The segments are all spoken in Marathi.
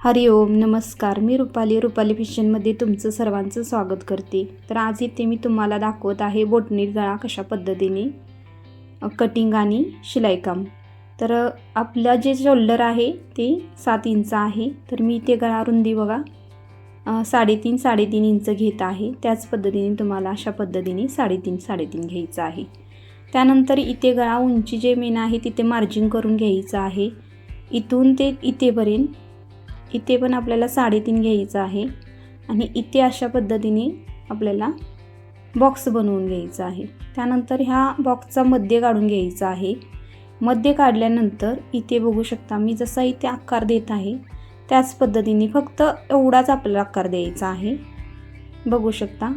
हरिओम नमस्कार. मी रुपाली रुपाली फिशनमध्ये तुमचं सर्वांचं स्वागत करते. तर आज इथे मी तुम्हाला दाखवत आहे बोटणी गळा कशा पद्धतीने कटिंग आणि शिलाईकाम तर आपलं जे शोल्डर आहे ते सात इंच आहे. तर मी इथे गळा रुंदी बघा साडेतीन साडेतीन इंच घेत आहे. त्याच पद्धतीने तुम्हाला अशा पद्धतीने साडेतीन साडेतीन घ्यायचं आहे. त्यानंतर इथे गळा उंची जे मेन आहे तिथे मार्जिन करून घ्यायचं आहे. इथून ते इथेपर्यंत इथे पण आपल्याला साडेतीन घ्यायचं आहे. आणि इथे अशा पद्धतीने आपल्याला बॉक्स बनवून घ्यायचा आहे. त्यानंतर ह्या बॉक्सचा मध्य काढून घ्यायचा आहे. मध्य काढल्यानंतर इथे बघू शकता मी जसा इथे आकार देत आहे त्याच पद्धतीने फक्त एवढाच आपल्याला आकार द्यायचा आहे. बघू शकता.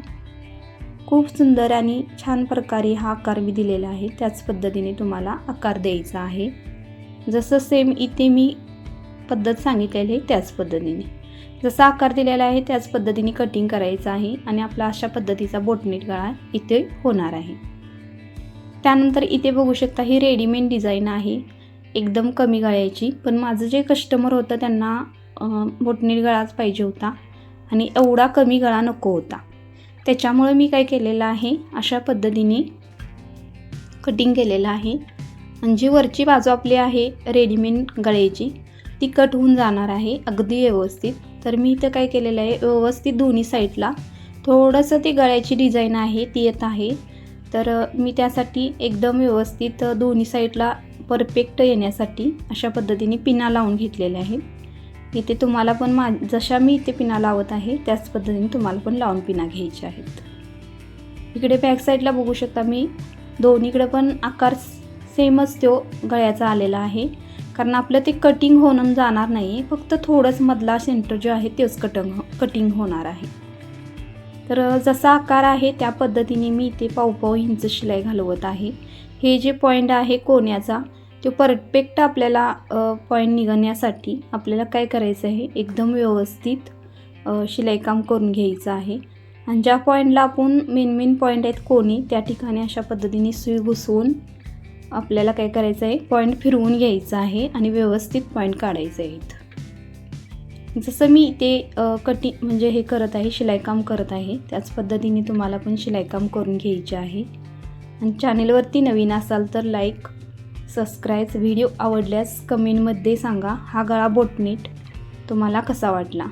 खूप सुंदर आणि छान प्रकारे हा आकार मी दिलेला आहे. त्याच पद्धतीने तुम्हाला आकार द्यायचा आहे. जसं सेम इथे मी पद्धत सांगितलेली आहे त्याच पद्धतीने. जसा आकार दिलेला आहे त्याच पद्धतीने कटिंग करायचं आहे आणि आपला अशा पद्धतीचा बोटनेट गळा इथे होणार आहे. त्यानंतर इथे बघू शकता ही रेडीमेड डिझाईन आहे. एकदम कमी गळ्याची पण माझं जे कस्टमर होतं त्यांना बोटनेट गळाच पाहिजे होता आणि एवढा कमी गळा नको होता. त्याच्यामुळे मी काय केलेलं आहे अशा पद्धतीने कटिंग केलेलं आहे. आणि जी वरची बाजू आपली आहे रेडीमेड गळ्याची ती कट होऊन जाणार आहे अगदी व्यवस्थित. तर मी इथं काय केलेलं आहे व्यवस्थित दोन्ही साईडला. थोडंसं ती गळ्याची डिझाईन आहे ती येत आहे. तर मी त्यासाठी एकदम व्यवस्थित दोन्ही साईडला परफेक्ट येण्यासाठी अशा पद्धतीने पिना लावून घेतलेल्या आहेत इथे तुम्हाला पण मा जशा मी इथे पिना लावत आहे त्याच पद्धतीने तुम्हाला पण लावून पिना घ्यायच्या आहेत. इकडे बॅक साईडला बघू शकता मी. दोन्हीकडे पण आकार सेमच तो गळ्याचा आलेला आहे. कारण आपलं ते कटिंग होऊन जाणार नाही. फक्त थोडंच मधला सेंटर जो आहे तेच कटंग कटिंग हो- होणार आहे. तर जसा आकार आहे त्या पद्धतीने मी इथे पावपाव पाव इंच शिलाई घालवत आहे. हे जे पॉईंट आहे कोण्याचा तो परफेक्ट आपल्याला पॉईंट निघण्यासाठी आपल्याला काय करायचं आहे? एकदम व्यवस्थित शिलाईकाम करून घ्यायचं आहे. आणि ज्या पॉईंटला आपण मेन मेन पॉईंट आहेत कोणी त्या ठिकाणी अशा पद्धतीने सुई घुसवून आपल्याला काय करायचं आहे? पॉईंट फिरवून घ्यायचं आहे आणि व्यवस्थित पॉईंट काढायचे आहेत जसं मी इथे कटिंग म्हणजे हे करत आहे शिलाईकाम करत आहे त्याच पद्धतीने तुम्हाला पण शिलाईकाम करून घ्यायचे आहे. आणि चॅनेलवरती नवीन असाल तर लाईक सबस्क्राईब व्हिडिओ आवडल्यास कमेंटमध्ये सांगा हा गळा बोटनीट तुम्हाला कसा वाटला.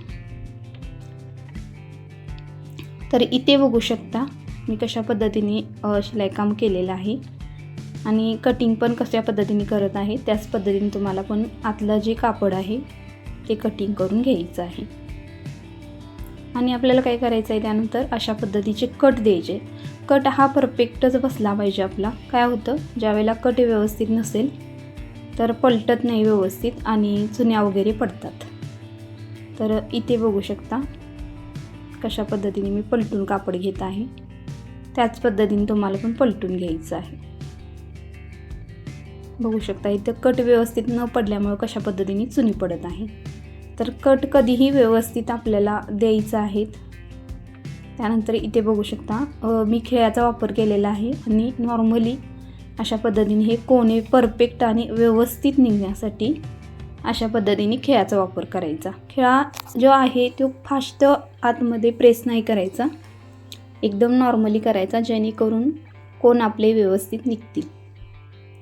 तर इथे बघू शकता मी कशा पद्धतीने शिलाईकाम केलेलं आहे. आणि कटिंग पण कशा पद्धतीने करत आहे त्याच पद्धतीने तुम्हाला पण आतलं जे कापड आहे ते कटिंग करून घ्यायचं आहे. आणि आपल्याला काय करायचं आहे त्यानंतर अशा पद्धतीचे कट द्यायचे. कट हा परफेक्टच बसला पाहिजे आपला. काय होतं? ज्यावेळेला कट व्यवस्थित नसेल तर पलटत नाही व्यवस्थित आणि चुन्या वगैरे पडतात. तर इथे बघू शकता कशा पद्धतीने मी पलटून कापड घेत आहे. त्याच पद्धतीने तुम्हाला पण पलटून घ्यायचं आहे. बघू शकता इथं कट व्यवस्थित न पडल्यामुळे कशा पद्धतीने चुनी पडत आहे. तर कट कधीही व्यवस्थित आपल्याला द्यायचं आहेत त्यानंतर इथे बघू शकता मी खिळ्याचा वापर केलेला आहे आणि नॉर्मली अशा पद्धतीने हे कोणे परफेक्ट आणि व्यवस्थित निघण्यासाठी अशा पद्धतीने खिळ्याचा वापर करायचा. खिळा जो आहे तो फास्ट आतमध्ये प्रेस नाही करायचा. एकदम नॉर्मली करायचा जेणेकरून कोण आपले व्यवस्थित निघतील.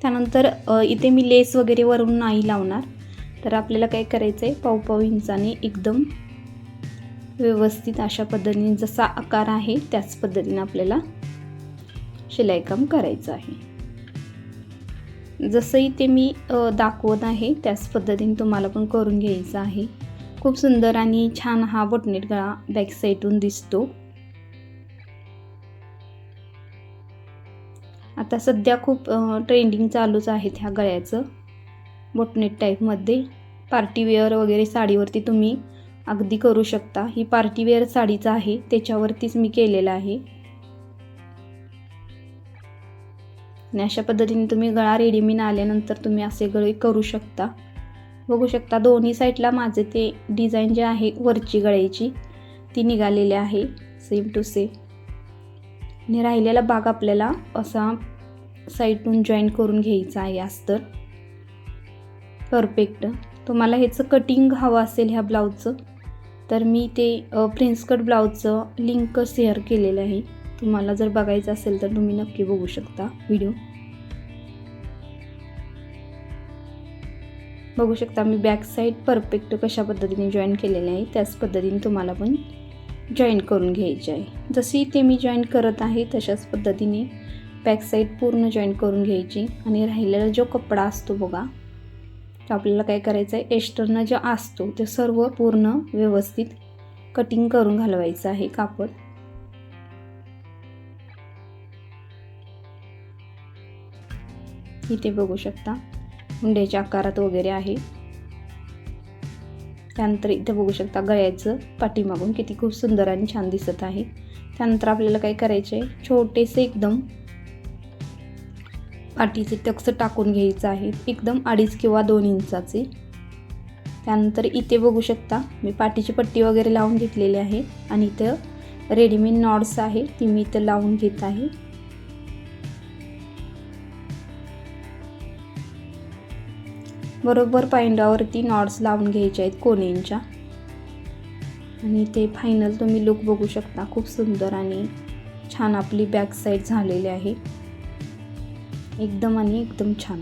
त्यानंतर इथे मी लेस वगैरे वरून नाही लावणार. तर आपल्याला काय करायचं आहे पावपाव इंचाने एकदम व्यवस्थित अशा पद्धतीने जसा आकार आहे त्याच पद्धतीने आपल्याला शिलाईकाम करायचं आहे. जसं इथे मी दाखवत आहे त्याच पद्धतीने तुम्हाला पण करून घ्यायचं आहे. खूप सुंदर आणि छान हा बटनेट गळा बॅक साईडून दिसतो. आता सध्या खूप ट्रेंडिंग चालूच आहेत ह्या गळ्याचं. बोटनेट टाईपमध्ये पार्टीवेअर वगैरे साडीवरती तुम्ही अगदी करू शकता. ही पार्टीवेअर साडीचं आहे. त्याच्यावरतीच मी केलेलं आहे. आणि अशा पद्धतीने तुम्ही गळा रेडीमेड आल्यानंतर तुम्ही असे गळे करू शकता. बघू शकता दोन्ही साईडला माझे ते डिझाईन जे आहे वरची गळ्याची ती निघालेली आहे. सेम टू सेम आणि राहिलेला भाग आपल्याला असा साईडून जॉईन करून घ्यायचा आहे अस्तर परफेक्ट तुम्हाला ह्याचं कटिंग हवं असेल ह्या ब्लाऊजचं तर मी ते प्रिन्सकट ब्लाऊजचं लिंक शेअर केलेलं आहे. तुम्हाला जर बघायचं असेल तर तुम्ही नक्की बघू शकता व्हिडिओ बघू शकता मी बॅक साईड परफेक्ट कशा पद्धतीने जॉईन केलेले आहे. त्याच पद्धतीने तुम्हाला पण जॉईन करून घ्यायची आहे. जशी ते मी जॉईन करत आहे तशाच पद्धतीने बॅक साईड पूर्ण जॉईन करून घ्यायची. आणि राहिलेला जो कपडा असतो बघा तो आपल्याला काय करायचं आहे एस्टर्न जो असतो ते सर्व पूर्ण व्यवस्थित कटिंग करून घालवायचं आहे कापड. इथे बघू शकता हुंड्याच्या आकारात वगैरे आहे. त्यानंतर इथे बघू शकता गळ्याचं पाठीमागून किती खूप सुंदर आणि छान दिसत आहे. त्यानंतर आपल्याला काय करायचं आहे छोटेसे एकदम पाठीचे टक्स टाकून घ्यायचं आहे. एकदम अडीच किंवा दोन इंचाचे. त्यानंतर इथे बघू शकता मी पाठीची पट्टी वगैरे लावून घेतलेली आहे. आणि इथं रेडीमेड नॉट्स आहे ती मी इथं लावून घेत आहे. बरोबर पायंडावरती नॉट्स लावून घ्यायचे आहेत कोणींच्या. आणि ते फायनल तुम्ही लुक बघू शकता खूप सुंदर आणि छान आपली बॅक साईड झालेली आहे. एकदम आणि एकदम छान.